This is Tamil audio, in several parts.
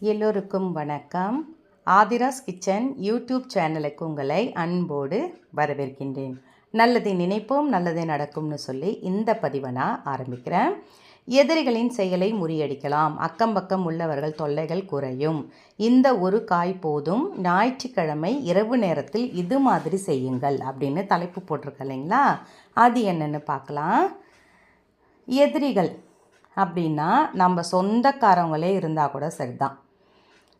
எல்லோருக்கும் வணக்கம். ஆதிராஸ் கிச்சன் யூடியூப் சேனலுக்கு உங்களை அன்போடு வரவேற்கின்றேன். நல்லதை நினைப்போம் நல்லதே நடக்கும்னு சொல்லி இந்த பதிவை நான் ஆரம்பிக்கிறேன். எதிரிகளின் செயலை முறியடிக்கலாம். அக்கம் பக்கம் உள்ளவர்கள் தொல்லைகள் குறையும். இந்த ஒரு காய் போதும். ஞாயிற்றுக்கிழமை இரவு நேரத்தில் இது மாதிரி செய்யுங்கள் அப்படின்னு தலைப்பு போட்டிருக்க இல்லைங்களா? அது என்னென்னு பார்க்கலாம். எதிரிகள் அப்படின்னா நம்ம சொந்தக்காரவங்களே இருந்தால் கூட சரிதான்.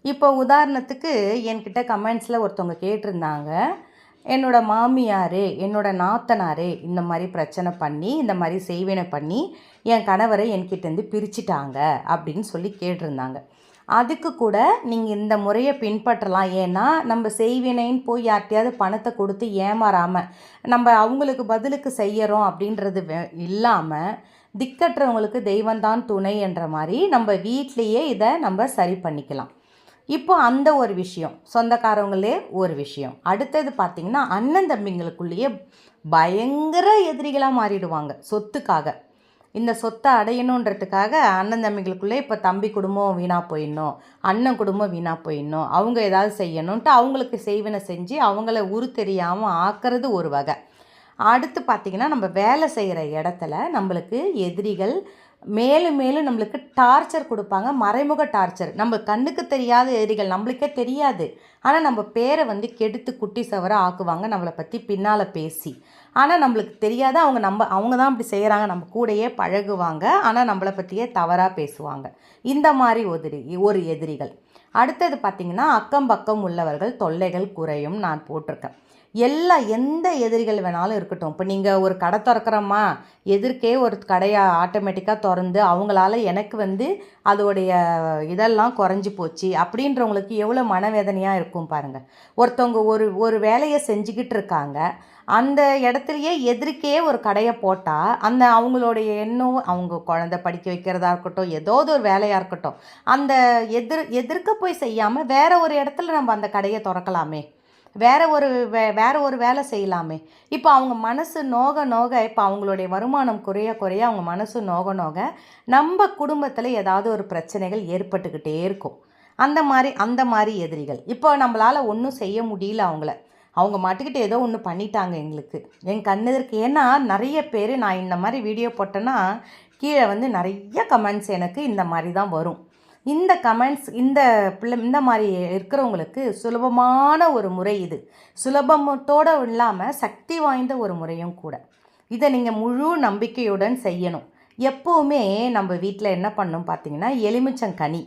இப்போ உதாரணத்துக்கு என்கிட்ட கமெண்ட்ஸில் ஒருத்தவங்க கேட்டிருந்தாங்க. என்னோட மாமியார் என்னோட நாத்தனார் இந்த மாதிரி பிரச்சனை பண்ணி இந்த மாதிரி செய்வினை பண்ணி என் கணவரை என்கிட்டேருந்து பிரிச்சிட்டாங்க அப்படின்னு சொல்லி கேட்டிருந்தாங்க. அதுக்கு கூட நீங்கள் இந்த முறையை பின்பற்றலாம். ஏன்னா நம்ம செய்வினைன்னு போய் யார்கிட்டையாவது பணத்தை கொடுத்து ஏமாறாமல் நம்ம அவங்களுக்கு பதிலுக்கு செய்யறோம் அப்படின்றது இல்லாமல் திக்கற்றவங்களுக்கு தெய்வந்தான் துணை என்ற மாதிரி நம்ம வீட்லேயே இதை நம்ம சரி பண்ணிக்கலாம். இப்போ அந்த ஒரு விஷயம் சொந்தக்காரவங்களே ஒரு விஷயம். அடுத்தது பார்த்திங்கன்னா அண்ணன் தம்பிங்களுக்குள்ளேயே பயங்கர எதிரிகளாக மாறிடுவாங்க சொத்துக்காக. இந்த சொத்தை அடையணுன்றதுக்காக அண்ணன் தம்பிகளுக்குள்ளே இப்போ தம்பி குடும்பம் வீணாக போயிடணும் அண்ணன் குடும்பம் வீணாக போயிடணும் அவங்க ஏதாவது செய்யணுன்ட்டு அவங்களுக்கு செய்வனை செஞ்சு அவங்கள உரு தெரியாமல் ஆக்கிறது ஒரு வகை. அடுத்து பார்த்திங்கன்னா நம்ம வேலை செய்கிற இடத்துல நம்மளுக்கு எதிரிகள் மேலும் மேலும் நம்மளுக்கு டார்ச்சர் கொடுப்பாங்க. மறைமுக டார்ச்சர் நம்ம கண்ணுக்கு தெரியாத எதிரிகள் நம்மளுக்கே தெரியாது. ஆனால் நம்ம பேரை வந்து கெடுத்து குட்டி சவர ஆக்குவாங்க நம்மளை பற்றி பின்னால் பேசி. ஆனால் நம்மளுக்கு தெரியாத. அவங்க நம்ம அவங்க தான் அப்படி செய்கிறாங்க நம்ம கூடையே பழகுவாங்க. ஆனால் நம்மளை பற்றியே தவறாக பேசுவாங்க. இந்த மாதிரி ஒதிரி ஒரு எதிரிகள். அடுத்தது பார்த்திங்கன்னா அக்கம் பக்கம் உள்ளவர்கள் தொல்லைகள் குறையும் நான் போட்டிருக்கேன். எல்லா எந்த எதிரிகள் வேணாலும் இருக்கட்டும். இப்போ நீங்கள் ஒரு கடை திறக்கிறோமா? எதிர்க்கே ஒரு கடையை ஆட்டோமேட்டிக்காக திறந்து அவங்களால எனக்கு வந்து அதோடைய இதெல்லாம் குறைஞ்சி போச்சு. அப்படின்றவங்களுக்கு எவ்வளோ மனவேதனையாக இருக்கும் பாருங்கள் ஒருத்தவங்க ஒரு ஒரு வேலையை செஞ்சுக்கிட்டு இருக்காங்க. அந்த இடத்துலையே எதிர்க்கே ஒரு கடையை போட்டால் அந்த அவங்களுடைய எண்ணம் அவங்க குழந்த படிக்க வைக்கிறதா இருக்கட்டும் ஏதாவது ஒரு வேலையாக இருக்கட்டும் அந்த எதிர் எதிர்க்க போய் செய்யாமல் வேறு ஒரு இடத்துல நம்ம அந்த கடையை திறக்கலாமே. வேற ஒரு வே வேறு ஒரு வேலை செய்யலாமே. இப்போ அவங்க மனசு நோக நோக இப்போ அவங்களுடைய வருமானம் குறைய குறைய அவங்க மனசு நோக நோக நம்ம குடும்பத்தில் ஏதாவது ஒரு பிரச்சனைகள் ஏற்பட்டுக்கிட்டே இருக்கும். அந்த மாதிரி அந்த மாதிரி எதிரிகள். இப்போ நம்மளால் ஒன்றும் செய்ய முடியல அவங்கள. அவங்க மாட்டுக்கிட்டு ஏதோ ஒன்று பண்ணிட்டாங்க எங்களுக்கு. என் கண்ணெதிர்க்கு ஏன்னா நிறைய பேர் நான் இந்த மாதிரி வீடியோ போட்டேன்னா கீழே வந்து நிறைய கமெண்ட்ஸ் எனக்கு இந்த மாதிரி தான் வரும். இந்த கமெண்ட்ஸ் இந்த பிள்ளை இந்த மாதிரி இருக்கிறவங்களுக்கு சுலபமான ஒரு முறை இது. சுலபத்தோடு இல்லாமல் சக்தி வாய்ந்த ஒரு முறையும் கூட. இதை நீங்கள் முழு நம்பிக்கையுடன் செய்யணும். எப்போவுமே நம்ம வீட்டில் என்ன பண்ணணும் பார்த்தீங்கன்னா எலுமிச்சங்கனி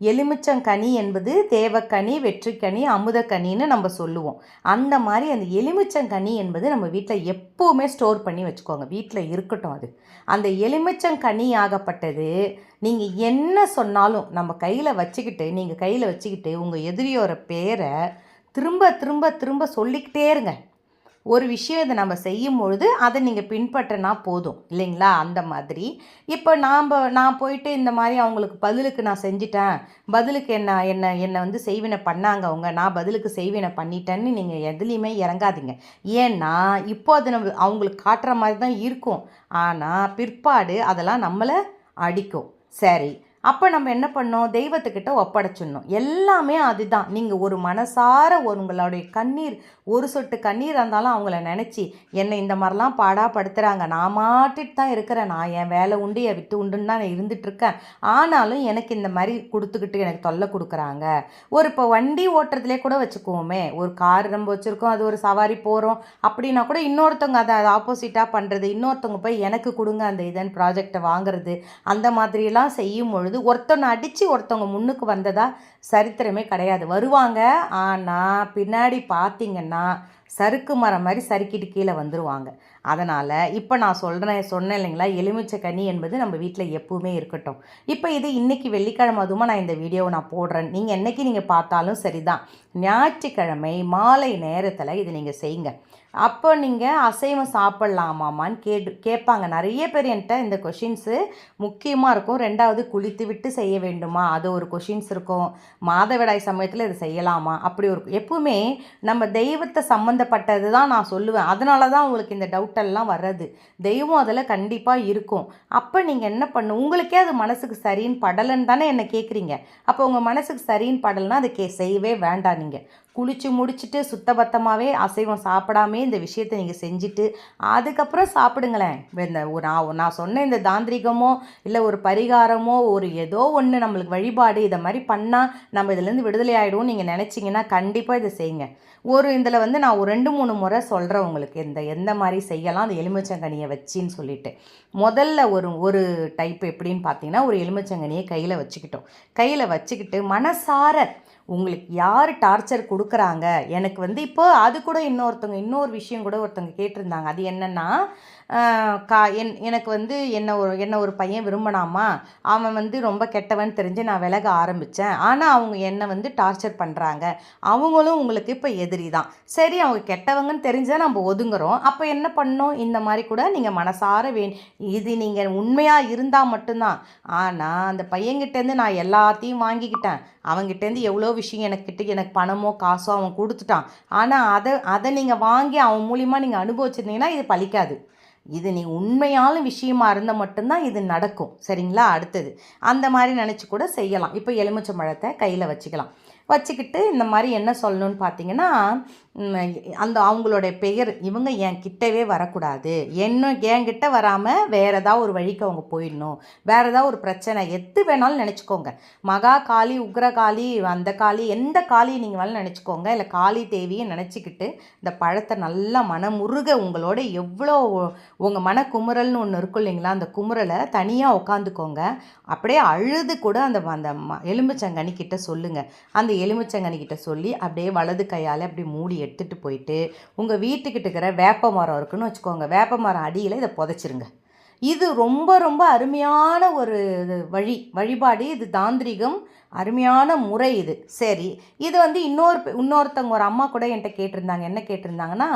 எலுமிச்சங்கனி என்பது தேவக்கனி வெற்றிக்கனி அமுதக்கனின்னு நம்ம சொல்லுவோம். அந்த மாதிரி அந்த எலுமிச்சங்கனி என்பது நம்ம வீட்டில் எப்போவுமே ஸ்டோர் பண்ணி வச்சுக்கோங்க. வீட்டில் இருக்கட்டும் அது. அந்த எலுமிச்சங்கனி ஆகப்பட்டது நீங்கள் என்ன சொன்னாலும் நம்ம கையில் வச்சுக்கிட்டு நீங்கள் கையில் வச்சுக்கிட்டு உங்கள் எதிரியோர பேரை திரும்ப திரும்ப திரும்ப சொல்லிக்கிட்டே இருங்க. ஒரு விஷயம் இதை நம்ம செய்யும் பொழுது அதை நீங்கள் பின்பற்றினா போதும் இல்லைங்களா? அந்த மாதிரி. இப்போ நாம் நான் போயிட்டு இந்த மாதிரி அவங்களுக்கு பதிலுக்கு நான் செஞ்சிட்டேன். பதிலுக்கு என்ன என்ன என்னை வந்து செய்வினை பண்ணாங்க அவங்க? நான் பதிலுக்கு செய்வினை பண்ணிட்டேன்னு நீங்கள் எதுலேயுமே இறங்காதீங்க. ஏன்னா இப்போ அது நம்ம அவங்களுக்கு காட்டுற மாதிரி தான் இருக்கும். ஆனால் பிற்பாடு அதெல்லாம் நம்மளை அடிக்கும். சரி. அப்போ நம்ம என்ன பண்ணோம்? தெய்வத்துக்கிட்ட ஒப்படைச்சிடணும். எல்லாமே அதுதான். நீங்கள் ஒரு மனசார உங்களுடைய கண்ணீர் ஒரு சொட்டு கண்ணீர் இருந்தாலும் அவங்கள நினச்சி என்னை இந்த மாதிரிலாம் பாடாப்படுத்துகிறாங்க நான் மாட்டிட்டு தான் இருக்கிறேன். நான் என் வேலை உண்டு என் விட்டு உண்டுன்னு தான் நான் இருந்துகிட்ருக்கேன் ஆனாலும் எனக்கு இந்த மாதிரி கொடுத்துக்கிட்டு எனக்கு தொல்லை கொடுக்குறாங்க. ஒரு இப்போ வண்டி ஓட்டுறதுலே கூட வச்சுக்குவோமே ஒரு கார் நம்ம வச்சுருக்கோம். அது ஒரு சவாரி போகிறோம் அப்படின்னா கூட இன்னொருத்தவங்க அதை ஆப்போசிட்டாக பண்ணுறது இன்னொருத்தவங்க போய் எனக்கு கொடுங்க அந்த இதன் ப்ராஜெக்டை வாங்குறது அந்த மாதிரிலாம் செய்யும் பொழுது பொழுது ஒருத்தனை அடித்து ஒருத்தவங்க முன்னுக்கு வந்ததா சரித்திரமே கிடையாது. வருவாங்க. ஆனால் பின்னாடி பார்த்திங்கன்னா சறுக்கு மரம் மாதிரி சறுக்கிட்டு கீழே வந்துடுவாங்க அதனால் இப்போ நான் சொல்கிறேன் சொன்னேன் இல்லைங்களா? எலுமிச்சை கனி என்பது நம்ம வீட்டில் எப்போவுமே இருக்கட்டும். இப்போ இது இன்றைக்கி வெள்ளிக்கிழமை அதுவும் நான் இந்த வீடியோவை நான் போடுறேன். நீங்கள் என்றைக்கு நீங்கள் பார்த்தாலும் சரிதான். ஞாயிற்றுக்கிழமை மாலை நேரத்தில் இது நீங்கள் செய்யுங்க. அப்போ நீங்கள் அசைவம் சாப்பிட்லாமாமான்னு கேட்டு கேட்பாங்க. நிறைய பேர் என்கிட்ட இந்த கொஷின்ஸு முக்கியமாக இருக்கும். ரெண்டாவது குளித்து விட்டு செய்ய வேண்டுமா? அது ஒரு கொஷின்ஸ் இருக்கும். மாதவிடாய் சமயத்தில் இது செய்யலாமா? அப்படி ஒரு எப்பவுமே நம்ம தெய்வத்தை சம்மந்தப்பட்டது தான் நான் சொல்லுவேன். அதனால தான் உங்களுக்கு இந்த டவுட் ஒட்டல்லாம் வர்றது. தெய்வம் அதில் கண்டிப்பாக இருக்கும். அப்போ நீங்கள் என்ன பண்ணு உங்களுக்கே அது மனசுக்கு சரின்னு படலைன்னு தானே என்ன கேட்குறீங்க அப்போ உங்கள் மனசுக்கு சரின்னு படலைன்னா அதை கே செய்யவே வேண்டாம் நீங்கள் குளித்து முடிச்சுட்டு சுத்தபத்தமாகவே அசைவம் சாப்பிடாமே இந்த விஷயத்தை நீங்கள் செஞ்சுட்டு அதுக்கப்புறம் சாப்பிடுங்களேன். இந்த ஒரு நான் நான் சொன்ன இந்த தாந்திரிகமோ இல்லை ஒரு பரிகாரமோ ஒரு ஏதோ ஒன்று நம்மளுக்கு வழிபாடு இதை மாதிரி பண்ணால் நம்ம இதுலேருந்து விடுதலை ஆகிடுவோம் நீங்கள் நினச்சிங்கன்னா கண்டிப்பாக இதை செய்யுங்க. ஒரு இதில் வந்து நான் ஒரு ரெண்டு மூணு முறை சொல்கிறேன் உங்களுக்கு. இந்த எந்த மாதிரி செய்யலாம் அந்த எலுமிச்சங்கனியை வச்சின்னு சொல்லிட்டு. முதல்ல ஒரு ஒரு டைப் எப்படின்னு பார்த்தீங்கன்னா ஒரு எலுமிச்சங்கனியை கையில் வச்சுக்கிட்டோம். கையில் வச்சுக்கிட்டு மனசார உங்களுக்கு யார் டார்ச்சர் கொடுக்குறாங்க? எனக்கு வந்து இப்போ அது கூட இன்னொருத்தவங்க இன்னொரு விஷயம் கூட ஒருத்தவங்க கேட்டிருந்தாங்க. அது என்னென்னா கா என் எனக்கு வந்து என்ன ஒரு என்ன ஒரு பையன் விரும்பினாமா? அவன் வந்து ரொம்ப கெட்டவன் தெரிஞ்சு நான் விலக ஆரம்பித்தேன் ஆனால் அவங்க என்னை வந்து டார்ச்சர் பண்ணுறாங்க அவங்களும் உங்களுக்கு இப்போ எதிரி தான். சரி அவங்க கெட்டவங்கன்னு தெரிஞ்சால் நம்ம ஒதுங்குறோம். அப்போ என்ன பண்ணோம்? இந்த மாதிரி கூட நீங்கள் மனசார வே இது நீங்கள் உண்மையாக இருந்தால் மட்டும்தான். ஆனால் அந்த பையன்கிட்டேருந்து நான் எல்லாத்தையும் வாங்கிக்கிட்டேன். அவங்ககிட்டேருந்து எவ்வளோ விஷயம் எனக்கிட்ட எனக்கு பணமோ காசோ அவன் கொடுத்துட்டான். ஆனால் அதை அதை நீங்கள் வாங்கி அவன் மூலிமா நீங்கள் அனுபவிச்சிருந்தீங்கன்னா இது பழிக்காது. இது நீ உண்மையான விஷயமா இருந்தால் மட்டும்தான் இது நடக்கும். சரிங்களா? அடுத்தது. அந்த மாதிரி நினச்சி கூட செய்யலாம். இப்போ எலுமிச்சை பழத்தை கையில் வச்சுக்கலாம். வச்சுக்கிட்டு இந்த மாதிரி என்ன சொல்லணும்னு பார்த்தீங்கன்னா அந்த அவங்களுடைய பெயர் இவங்க என் கிட்டவே வரக்கூடாது. என்ன என்கிட்ட வராமல் வேறு ஏதாவது ஒரு வழிக்கு அவங்க போயிடணும். வேறு ஏதாவது ஒரு பிரச்சனை எது வேணாலும் நினச்சிக்கோங்க. மகா காளி உக்ர காளி அந்த காளி எந்த காளியை நீங்கள் வேணாலும் நினச்சிக்கோங்க. இல்லை காளி தேவியை நினச்சிக்கிட்டு இந்த பழத்தை நல்லா மனமுருக உங்களோட எவ்வளோ உங்கள் மன குமுறல்னு ஒன்று இருக்கும் இல்லைங்களா? அந்த குமுறலை தனியாக உட்காந்துக்கோங்க அப்படியே அழுது கூட அந்த அந்த எலும்புச்சங்கனி கிட்ட சொல்லுங்கள் அந்த எலும்புச்சங்கனி கிட்ட சொல்லி அப்படியே வலது கையால் அப்படி மூடி எடுத்துகிட்டு போயிட்டு உங்கள் வீட்டுக்கிட்ட இருக்கிற வேப்ப மரம் இருக்குன்னு வச்சுக்கோங்க. வேப்ப மரம் அடியில் இதை புதைச்சிருங்க. இது ரொம்ப ரொம்ப அருமையான ஒரு வழி வழிபாடு. இது தாந்திரிகம். அருமையான முறை இது. சரி இது வந்து இன்னொரு இன்னொருத்தவங்க ஒரு அம்மா கூட என்கிட்ட கேட்டிருந்தாங்க. என்ன கேட்டிருந்தாங்கன்னா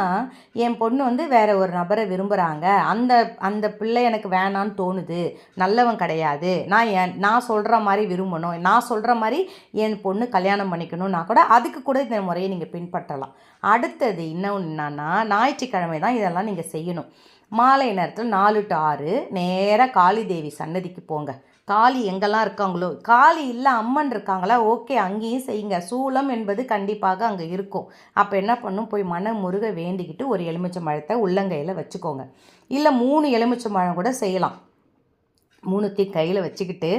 என் பொண்ணு வந்து வேற ஒரு நபரை விரும்புகிறாங்க அந்த அந்த பிள்ளை எனக்கு வேணான்னு தோணுது. நல்லவன் கிடையாது. நான் என் நான் சொல்கிற மாதிரி விரும்பணும். நான் சொல்கிற மாதிரி என் பொண்ணு கல்யாணம் பண்ணிக்கணும்னா கூட அதுக்கு கூட இந்த முறையை நீங்கள் பின்பற்றலாம். அடுத்தது இன்னொன்று என்னன்னா ஞாயிற்றுக்கிழமை தான் இதெல்லாம் நீங்கள் செய்யணும். மாலை நேரத்தில் நாலு டு ஆறு நேராக காளி தேவி சன்னதிக்கு போங்க. காளி எங்கெல்லாம் இருக்காங்களோ காளி இல்லை அம்மன் இருக்காங்களா ஓகே அங்கேயும் செய்யுங்க. சூளம் என்பது கண்டிப்பாக அங்கே இருக்கும். அப்போ என்ன பண்ணும்? போய் மன முருக வேண்டிக்கிட்டு ஒரு எலுமிச்சை மழத்தை உள்ளங்கையில் வச்சுக்கோங்க. இல்லை மூணு எலுமிச்சை மழம் கூட செய்யலாம். மூணுத்தையும் கையில் வச்சுக்கிட்டு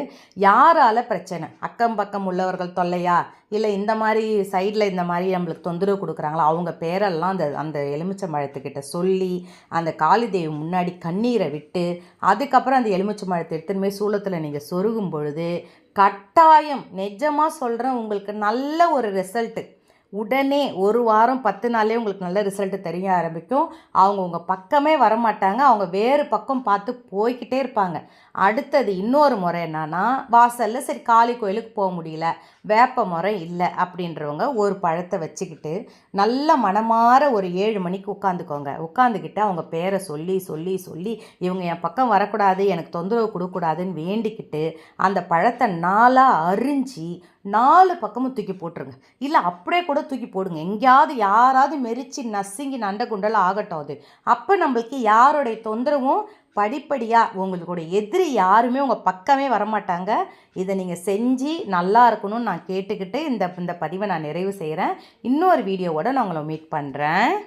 யாரால் பிரச்சனை? அக்கம் பக்கம் உள்ளவர்கள் தொல்லையா? இல்லை இந்த மாதிரி சைடில் இந்த மாதிரி நம்மளுக்கு தொந்தரவு கொடுக்குறாங்களோ? அவங்க பேரெல்லாம் அந்த அந்த எலுமிச்சை மழத்துக்கிட்ட சொல்லி அந்த காளிதேவி முன்னாடி கண்ணீரை விட்டு அதுக்கப்புறம் அந்த எலுமிச்சை மழத்தை எடுத்துன்னு போய் சூளத்தில் நீங்கள் சொருகும் பொழுது கட்டாயம் நிஜமாக சொல்கிறேன் உங்களுக்கு நல்ல ஒரு ரிசல்ட்டு உடனே ஒரு வாரம் பத்து நாளே உங்களுக்கு நல்ல ரிசல்ட்டு தெரிய ஆரம்பிக்கும். அவங்க உங்கள் பக்கமே வரமாட்டாங்க. அவங்க வேறு பக்கம் பார்த்து போய்கிட்டே இருப்பாங்க. அடுத்தது இன்னொரு முறை என்னன்னா வாசலில் சரி காளி கோயிலுக்கு போக முடியல வேப்ப முறை இல்லை அப்படின்றவங்க ஒரு பழத்தை வச்சுக்கிட்டு நல்ல மனமாற ஒரு ஏழு மணிக்கு உட்காந்துக்கோங்க. உட்காந்துக்கிட்டு அவங்க பேரை சொல்லி சொல்லி சொல்லி இவங்க என் பக்கம் வரக்கூடாது எனக்கு தொந்தரவு கொடுக்கக்கூடாதுன்னு வேண்டிக்கிட்டு அந்த பழத்தை நாளாக அரிஞ்சு நாலு பக்கமும் தூக்கி போட்டுருங்க. இல்லை அப்படியே கூட தூக்கி போடுங்க. எங்கேயாவது யாராவது மெரிச்சு நசுங்கி நண்டை குண்டல் ஆகட்டும் அது. அப்போ நம்மளுக்கு யாருடைய தொந்தரவும் படிப்படியாக உங்களுடைய எதிரி யாருமே உங்கள் பக்கமே வரமாட்டாங்க. இதை நீங்கள் செஞ்சு நல்லா இருக்கணும்னு நான் கேட்டுக்கிட்டு இந்த இந்த பதிவை நான் நிறைவு செய்கிறேன் இன்னொரு வீடியோவோடு நான் உங்களை மீட் பண்ணுறேன்